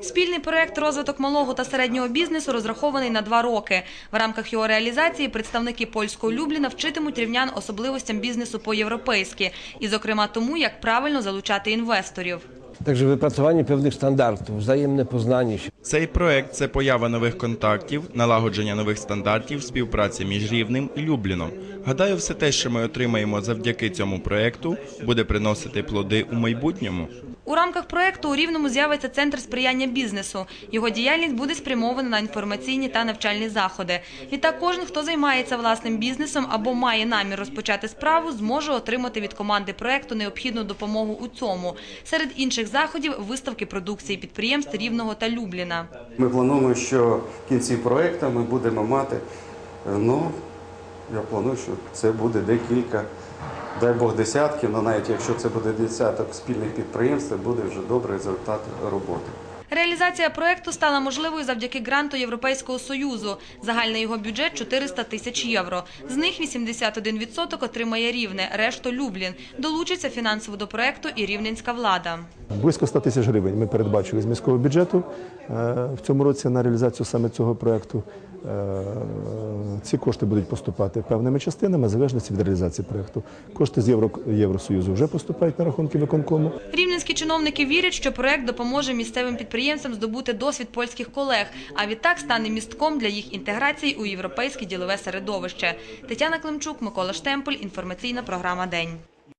Спільний проект розвиток малого та середнього бізнесу розрахований на два роки. В рамках його реалізації представники польського Любліна вчитимуть рівнян особливостям бізнесу по-європейськи, і, зокрема, тому, як правильно залучати інвесторів. Także wypracowanie pewnych standardów, wzajemne poznanie się. Цей проект це поява нових контактів, налагодження нових стандартів, співпраця між Рівнем і Любліном. Гадаю, все те, що ми отримаємо завдяки цьому проекту, буде приносити плоди у майбутньому. У рамках проекту у Рівному з'явиться центр сприяння бізнесу. Його діяльність буде спрямована на інформаційні та навчальні заходи. Відтак кожен, хто займається власним бізнесом або має намір розпочати справу, зможе отримати від команди проекту необхідну допомогу у цьому. Серед інших заходів виставки продукції підприємств Рівного та Любліна. Ми плануємо, що в кінці проекту ми будемо мати. е, Ну, я планую, що це буде декілька, дай Бог, десятків, але навіть якщо це буде десяток спільних підприємств, буде вже добрий результат роботи. Реалізація проекту стала можливою завдяки гранту Європейського Союзу. Загальний його бюджет – 400 тисяч євро. З них 81% отримає Рівне, решту – Люблін. Долучиться фінансово до проекту і рівненська влада. Близько 100 тисяч гривень ми передбачили з міського бюджету е, в цьому році на реалізацію саме цього проекту. Е, Ці кошти будуть поступати певними частинами, залежності від реалізації проекту. Кошти з Євро, Євросоюзу вже поступають на рахунки виконкому. Рівненські чиновники вірять, що проект допоможе місцевим підприємцям здобути досвід польських колег, а відтак стане містком для їх інтеграції у європейське ділове середовище. Тетяна Климчук, Микола Штемпель, інформаційна програма «День».